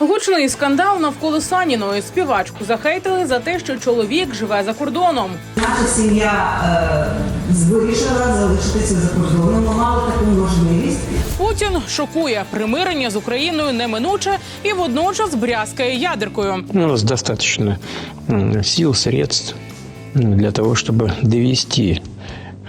Гучний скандал навколо Саніної. Співачку захейтили за те, що чоловік живе за кордоном. Наша сім'я е, вирішила залишитися за кордоном. Ми мали таку можливість. Путін шокує примирення з Україною неминуче і водночас брязкає ядеркою. У нас достаточно м, сил, средств для того, чтобы довести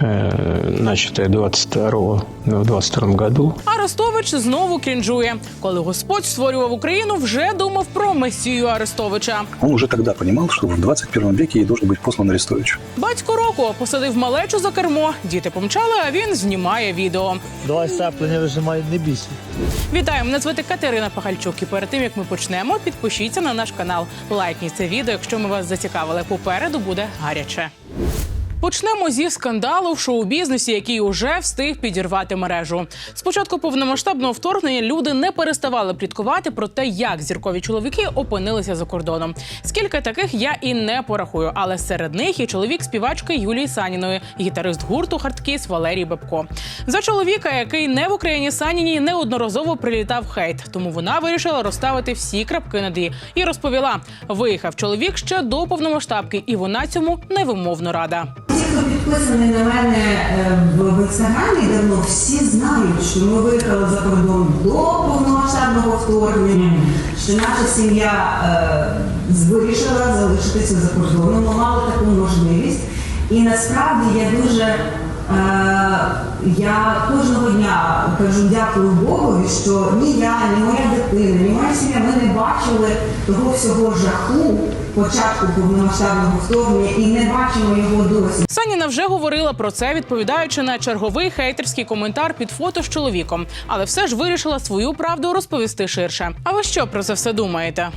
начатое 22 в 22 году Арестович знову крінжує. Коли Господь створював Україну, вже думав про месію Арестовича. Он уже тогда понимал, что в 21 веке ей должен быть послан Арестович. Батько року посадив малечу за кермо. Діти помчали, а він знімає відео. Давай сцеплення вижимай, не бійся. Вітаю, мене звати Катерина Пахальчук. І перед тим як ми почнемо, підпишіться на наш канал. Лайкніть це відео, якщо ми вас зацікавили. Попереду буде гаряче. Почнемо зі скандалу в шоу-бізнесі, який уже встиг підірвати мережу. Спочатку повномасштабного вторгнення люди не переставали пліткувати про те, як зіркові чоловіки опинилися за кордоном. Скільки таких я і не порахую, але серед них і чоловік співачки Юлії Саніної, гітарист гурту Хардкіс Валерій Бабко. За чоловіка, який не в Україні Саніній неодноразово прилітав хейт, тому вона вирішила розставити всі крапки над «і» і розповіла: виїхав чоловік ще до повномасштабки, і вона цьому невимовно рада. Ті, хто підписаний на мене е, в, інстаграмі давно, всі знають, що ми виїхали за кордон до повномасштабного вторгнення, що наша сім'я е, вирішила залишитися за кордоном. Ми мали таку можливість. І насправді я дуже. Е, я кожного дня кажу дякую Богові, що ні я, ні моя дитина, ні моя сім'я ми не бачили того всього жаху початку повномасштабного вторгнення і не бачимо його досі. Саніна вже говорила про це, відповідаючи на черговий хейтерський коментар під фото з чоловіком, але все ж вирішила свою правду розповісти ширше. А ви що про це все думаєте?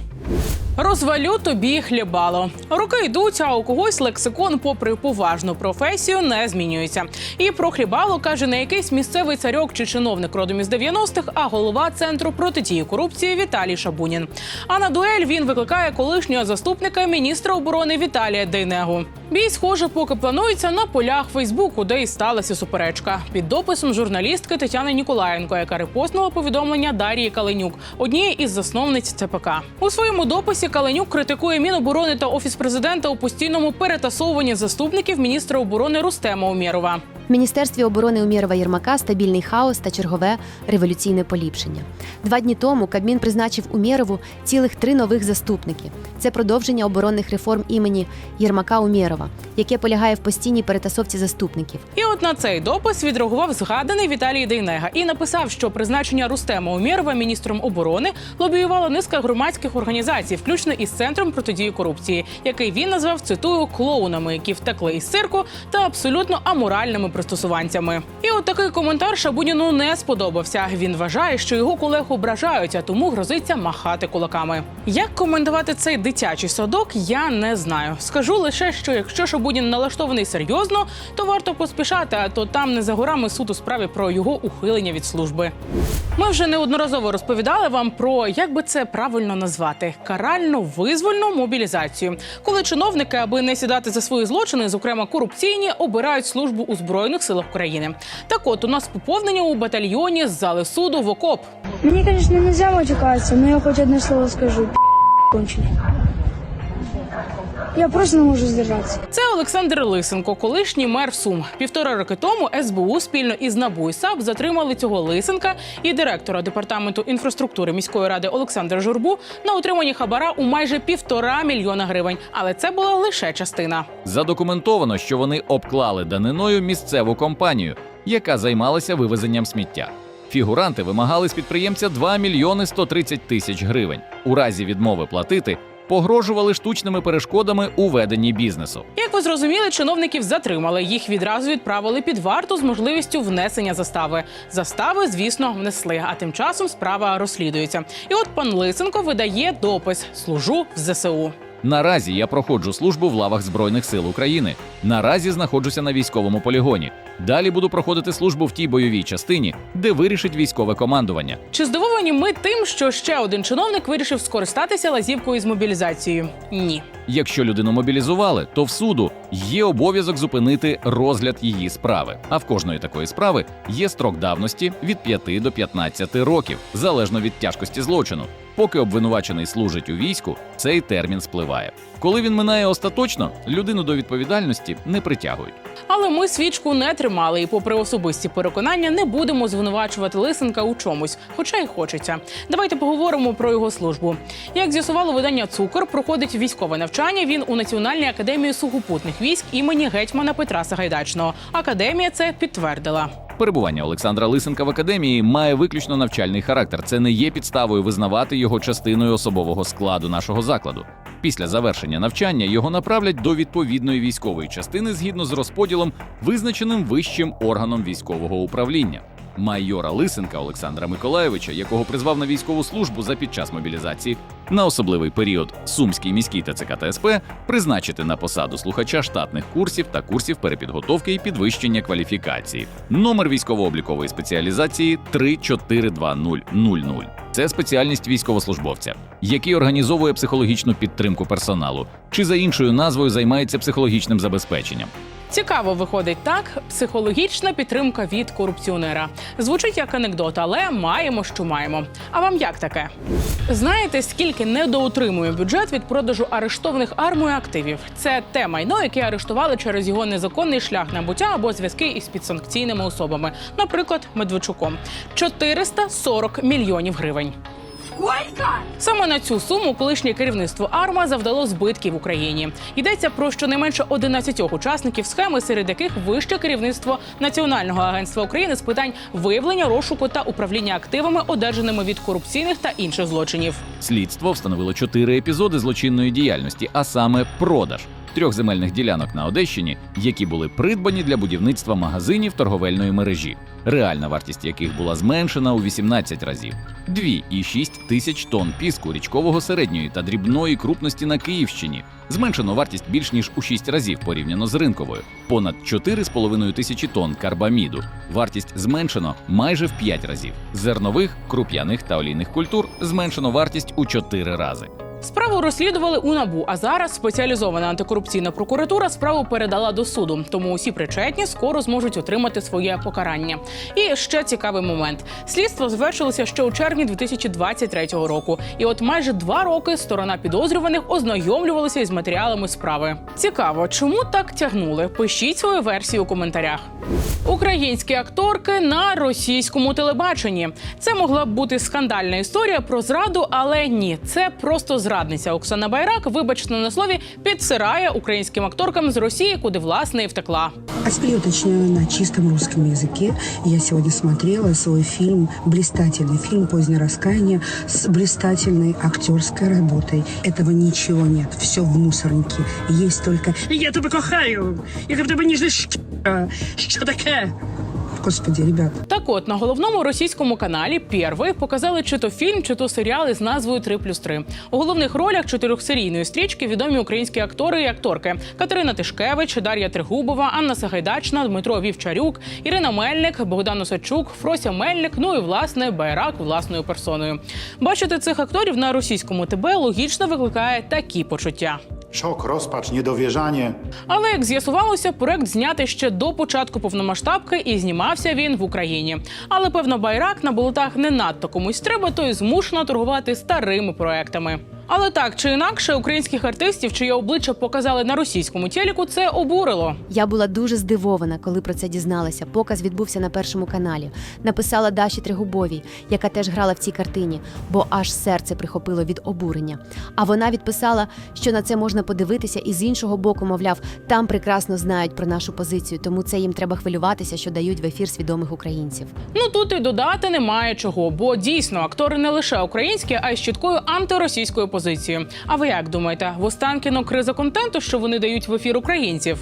Розвалю тобі хлібало. Роки йдуть, а у когось лексикон, попри поважну професію, не змінюється. І про хлібало каже не якийсь місцевий царьок чи чиновник родом із 90-х, а голова центру протидії корупції Віталій Шабунін. А на дуель він викликає колишнього заступника міністра оборони Віталія Дейнегу. Бій, схоже, поки планується на полях Фейсбуку, де і сталася суперечка. Під дописом журналістки Тетяни Ніколаєнко, яка репостнула повідомлення Дарії Каленюк, однієї із засновниць ЦПК. У своєму дописі Каленюк критикує Міноборони та офіс президента у постійному перетасовуванні заступників міністра оборони Рустема Умєрова. В Міністерстві оборони Умєрова Єрмака стабільний хаос та чергове революційне поліпшення. Два дні тому Кабмін призначив Умєрову цілих три нових заступники. Це продовження оборонних реформ імені Єрмака Умєрова, яке полягає в постійній перетасовці заступників. І от на цей допис відреагував згаданий Віталій Дейнега і написав, що призначення Рустема Умєрова міністром оборони лобіювала низка громадських організацій, включно із центром протидії корупції, який він назвав цитую клоунами, які втекли із цирку та абсолютно аморальними пристосуванцями. І от такий коментар Шабуніну не сподобався. Він вважає, що його колег ображають, а тому грозиться махати кулаками. Як коментувати цей дитячий садок, я не знаю. Скажу лише, що якщо Шабунін налаштований серйозно, то варто поспішати, а то там не за горами суд у справі про його ухилення від служби. Ми вже неодноразово розповідали вам про як би це правильно назвати карально визвольну мобілізацію, коли чиновники, аби не сідати за свої злочини, зокрема корупційні, обирають службу у збройних силах України. Так, от у нас поповнення у батальйоні з зали суду в окоп. Мені, звісно, не можна матюкаться, але я хоч одне слово скажу. Конченый. Я просто не можу сдержаться. Це Олександр Лисенко, колишній мер Сум. Півтора роки тому СБУ спільно із НАБУ і САП затримали цього Лисенка і директора департаменту інфраструктури міської ради Олександра Журбу на отриманні хабара у майже півтора мільйона гривень. Але це була лише частина. Задокументовано, що вони обклали даниною місцеву компанію, яка займалася вивезенням сміття. Фігуранти вимагали з підприємця 2 мільйони 130 тисяч гривень. У разі відмови платити погрожували штучними перешкодами у веденні бізнесу. Як ви зрозуміли, чиновників затримали. Їх відразу відправили під варту з можливістю внесення застави. Застави, звісно, внесли. А тим часом справа розслідується. І от пан Лисенко видає допис Служу в ЗСУ. Наразі я проходжу службу в лавах Збройних сил України. Наразі знаходжуся на військовому полігоні. Далі буду проходити службу в тій бойовій частині, де вирішить військове командування. Чи здивовані ми тим, що ще один чиновник вирішив скористатися лазівкою з мобілізацією? Ні. Якщо людину мобілізували, то в суду є обов'язок зупинити розгляд її справи. А в кожної такої справи є строк давності від 5 до 15 років, залежно від тяжкості злочину. Поки обвинувачений служить у війську, цей термін спливає. Коли він минає остаточно, людину до відповідальності не притягують. Але ми свічку не тримали і, попри особисті переконання, не будемо звинувачувати Лисенка у чомусь, хоча й хочеться. Давайте поговоримо про його службу. Як з'ясувало видання Цукор, проходить військове навчання. Він у Національній академії сухопутних військ імені гетьмана Петра Сагайдачного. Академія це підтвердила. Перебування Олександра Лисенка в академії має виключно навчальний характер. Це не є підставою визнавати його частиною особового складу нашого закладу. Після завершення навчання його направлять до відповідної військової частини згідно з розподілом, визначеним вищим органом військового управління. Майора Лисенка Олександра Миколаєвича, якого призвав на військову службу за під час мобілізації, на особливий період Сумський міський та СП призначити на посаду слухача штатних курсів та курсів перепідготовки і підвищення кваліфікації. Номер військово-облікової спеціалізації 342000. Це спеціальність військовослужбовця, який організовує психологічну підтримку персоналу, чи за іншою назвою займається психологічним забезпеченням. Цікаво виходить так: психологічна підтримка від корупціонера. Звучить як анекдот, але маємо, що маємо. А вам як таке? Знаєте, скільки недоотримує бюджет від продажу арештованих армою активів? Це те майно, яке арештували через його незаконний шлях набуття або зв'язки із підсанкційними особами, наприклад, Медведчуком. 440 мільйонів гривень. Саме на цю суму колишнє керівництво АРМА завдало збитків Україні. Йдеться про щонайменше 11 учасників схеми, серед яких вище керівництво Національного агентства України з питань виявлення розшуку та управління активами, одержаними від корупційних та інших злочинів. Слідство встановило чотири епізоди злочинної діяльності, а саме продаж трьох земельних ділянок на Одещині, які були придбані для будівництва магазинів торговельної мережі, реальна вартість яких була зменшена у 18 разів. 2,6 тисяч тонн піску річкового середньої та дрібної крупності на Київщині. Зменшено вартість більш ніж у 6 разів порівняно з ринковою. Понад 4,5 тисячі тонн карбаміду. Вартість зменшено майже в 5 разів. Зернових, круп'яних та олійних культур зменшено вартість у 4 рази. Справу розслідували у набу. А зараз спеціалізована антикорупційна прокуратура справу передала до суду. Тому усі причетні скоро зможуть отримати своє покарання. І ще цікавий момент: слідство завершилося ще у червні 2023 року. І от майже два роки сторона підозрюваних ознайомлювалася із матеріалами справи. Цікаво, чому так тягнули? Пишіть свою версію у коментарях. Українські акторки на російському телебаченні. Це могла б бути скандальна історія про зраду, але ні, це просто зрадниця. Оксана Байрак, вибачте на слові, підсирає українським акторкам з Росії, куди власне і втекла. А теперь уточняю на чистом русском языке. Я сегодня смотрела свой фильм, блистательный фильм «Позднее раскаяние» с блистательной актерской работой. Этого ничего нет, все в мусорнике. Есть только «Я тебя кохаю! Я тебе ніжна Що таке?» Господи, ребята. Так от на головному російському каналі Первий показали чи то фільм, чи то серіал із назвою «3 плюс 3». У головних ролях чотирьохсерійної стрічки відомі українські актори і акторки Катерина Тишкевич, Дар'я Тригубова, Анна Сагайдачна, Дмитро Вівчарюк, Ірина Мельник, Богдан Осадчук, Фрося Мельник. Ну і власне Байрак власною персоною. Бачити цих акторів на російському ТБ логічно викликає такі почуття. Szok, розпач, niedowierzanie. Але як з'ясувалося, проект знятий ще до початку повномасштабки і знімався він в Україні. Але певно, байрак на болотах не надто комусь треба, то й змушено торгувати старими проектами. Але так чи інакше, українських артистів, чиє обличчя показали на російському телеку, це обурило. Я була дуже здивована, коли про це дізналася. Показ відбувся на першому каналі. Написала Даші Тригубовій, яка теж грала в цій картині, бо аж серце прихопило від обурення. А вона відписала, що на це можна подивитися, і з іншого боку, мовляв, там прекрасно знають про нашу позицію, тому це їм треба хвилюватися, що дають в ефір свідомих українців. Ну тут і додати немає чого, бо дійсно актори не лише українські, а й з чіткою антиросійською позицією. А ви як думаєте, в Останкіно криза контенту, що вони дають в ефір українців?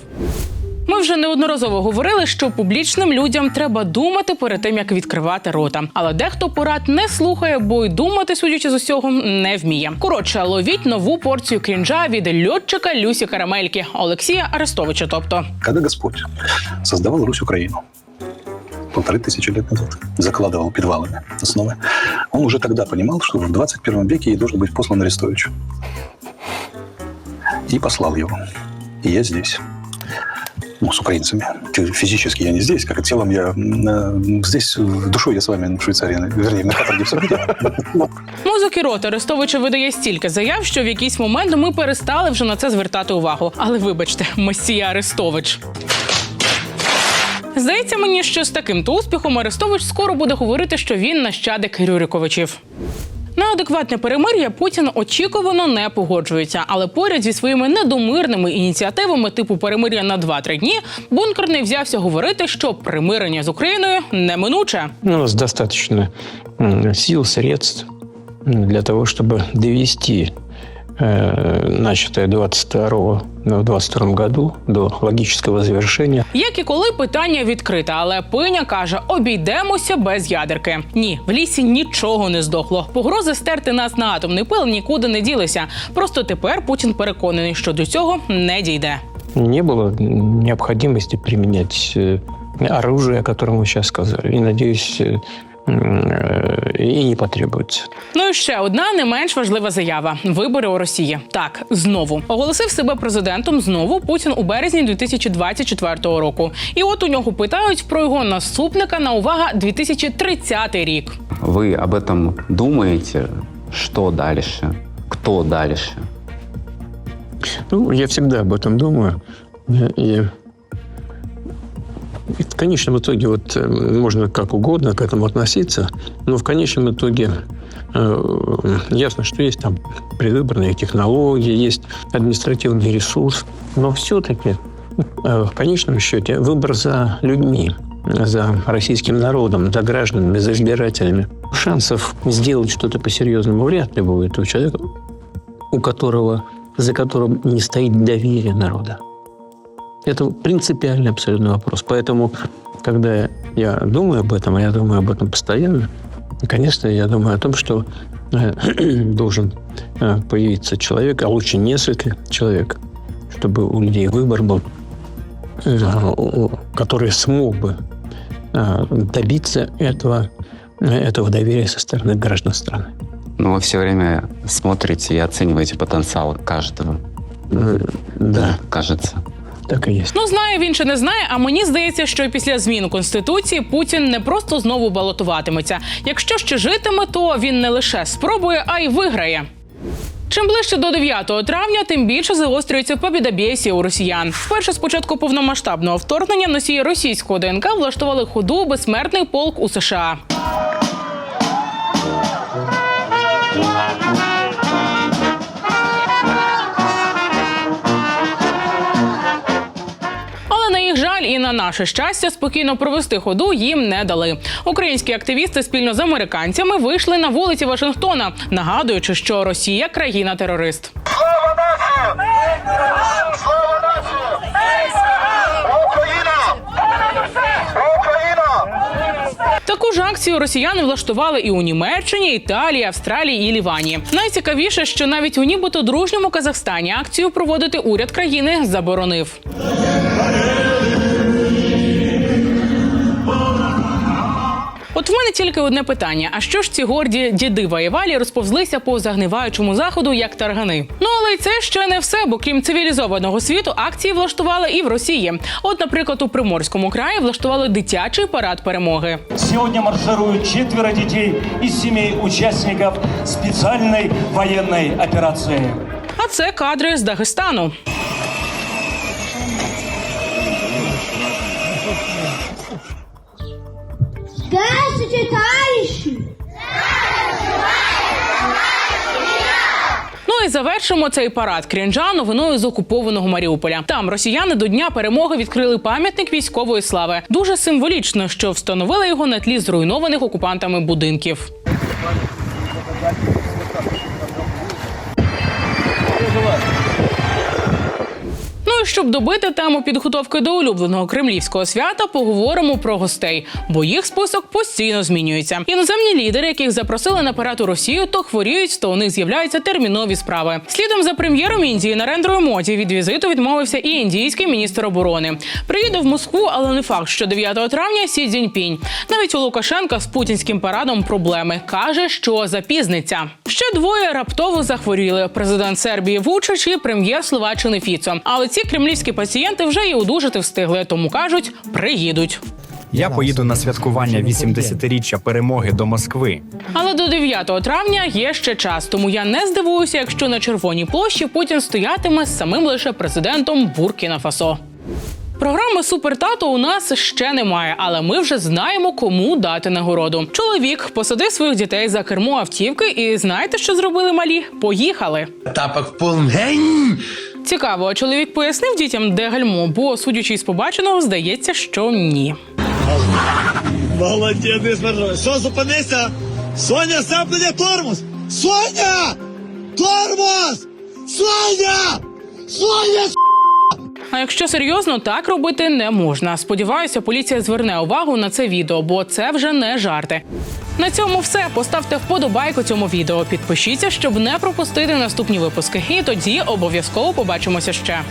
Ми вже неодноразово говорили, що публічним людям треба думати перед тим, як відкривати рота. Але дехто порад не слухає, бо й думати, судячи з усього, не вміє. Коротше, ловіть нову порцію крінжа від льотчика Люсі Карамельки Олексія Арестовича. Тобто, Когда Господь создавал Русь-Украину, полторы тысячи лет назад, закладывал подвалами основы, он уже тогда понимал, что в 21 веке ей должен быть послан Арестович. И послал его. И я здесь. ну, с украинцами. Те- Физически я не здесь, как и телом я э, здесь, в душой я с вами в Швейцарии, вернее, на каторге в Сабиде. Мозок і рот Арестовича видає стільки заяв, що в якийсь момент ми перестали вже на це звертати увагу. Але вибачте, месія Арестович. Здається мені, що з таким то успіхом Арестович скоро буде говорити, що він нащадик Рюриковичів. На адекватне перемир'я Путін очікувано не погоджується, але поряд зі своїми недомирними ініціативами типу перемир'я на 2-3 дні бункерний взявся говорити, що примирення з Україною неминуче. Ну, У нас достаточно м, сил, средств для того, чтобы довести начатое 22 ну, в 22 году до логического завершения. Як і коли питання відкрите, але пиня каже: обійдемося без ядерки. Ні, в лісі нічого не здохло. Погрози стерти нас на атомний пил нікуди не ділися. Просто тепер Путін переконаний, що до цього не дійде. Не было необходимости применять э, оружие, о котором вы сейчас сказали. И, надеюсь, э, м, э, и не потребуется. Ну і ще одна не менш важлива заява: вибори у Росії. Так, знову оголосив себе президентом. Знову Путін у березні 2024 року. І от у нього питають про його наступника на увага 2030 рік. Вы об этом думаете? Что дальше? Кто дальше? Ну, я всегда об этом думаю. Э, И, и в конечном итоге вот э, можно как угодно к этому относиться, но в конечном итоге э, ясно, что есть там предвыборные технологии, есть административный ресурс, но все-таки э, в конечном счете выбор за людьми, за российским народом, за гражданами, за избирателями. Шансов сделать что-то по-серьезному вряд ли будет у человека, у которого, за которым не стоит доверие народа. Это принципиальный абсолютно вопрос. Поэтому, когда я думаю об этом, а я думаю об этом постоянно, конечно, я думаю о том, что э, должен э, появиться человек, а лучше несколько человек, чтобы у людей выбор был, э, который смог бы добиться этого, этого доверия со стороны граждан страны. Но вы все время смотрите и оцениваете потенциал каждого. Э, Да, Кажется. Так и есть. Ну знає він чи не знає. А мені здається, що після змін конституції Путін не просто знову балотуватиметься. Якщо ще житиме, то він не лише спробує, а й виграє. Чим ближче до 9 травня, тим більше загострюється побідобєсія у росіян. Вперше з початку повномасштабного вторгнення носії російського ДНК влаштували ходу безсмертний полк у США. І на наше щастя спокійно провести ходу їм не дали. Українські активісти спільно з американцями вийшли на вулиці Вашингтона, нагадуючи, що Росія країна терорист. Таку ж акцію росіяни влаштували і у Німеччині, Італії, Австралії і Лівані. Найцікавіше, що навіть у нібито дружньому Казахстані акцію проводити уряд країни заборонив. Мене тільки одне питання: а що ж ці горді діди воєвалі розповзлися по загниваючому заходу як таргани? Ну але й це ще не все, бо крім цивілізованого світу акції влаштували і в Росії. От, наприклад, у Приморському краї влаштували дитячий парад перемоги. Сегодня маршируют четверо детей из семей участников специальной военной операции. А це кадри з Дагестану. Товарищи! Ну і завершимо цей парад крінжа новиною з окупованого Маріуполя. Там росіяни до дня перемоги відкрили пам'ятник військової слави. Дуже символічно, що встановили його на тлі зруйнованих окупантами будинків. І щоб добити тему підготовки до улюбленого кремлівського свята, поговоримо про гостей, бо їх список постійно змінюється. Іноземні лідери, яких запросили на парад у Росію, то хворіють, то у них з'являються термінові справи. Слідом за прем'єром Індії Нарендрою Моді від візиту відмовився і індійський міністр оборони. Приїде в Москву, але не факт, що 9 травня Сі Цзіньпінь. Навіть у Лукашенка з путінським парадом проблеми каже, що запізниться. Ще двоє раптово захворіли: президент Сербії Вучич і прем'єр Словаччини Фіцо. Але ці Кремлівські пацієнти вже і одужати встигли, тому кажуть, приїдуть. Я поїду на святкування 80-річчя перемоги до Москви. Але до 9 травня є ще час, тому я не здивуюся, якщо на червоній площі Путін стоятиме з самим лише президентом Буркіна Фасо. Програми Супер тато у нас ще немає, але ми вже знаємо, кому дати нагороду. Чоловік посадив своїх дітей за кермо автівки, і знаєте, що зробили малі? Поїхали. Тапок полгень. Цікаво, а чоловік пояснив дітям, де гальмо, бо судячи із побаченого, здається, що ні. Молодець, не смердо. Що, зупинися? Соня, сапнення тормоз! Соня! Тормоз! Соня! Соня! А якщо серйозно, так робити не можна. Сподіваюся, поліція зверне увагу на це відео, бо це вже не жарти. На цьому все. Поставте вподобайку цьому відео. Підпишіться, щоб не пропустити наступні випуски. І тоді обов'язково побачимося ще.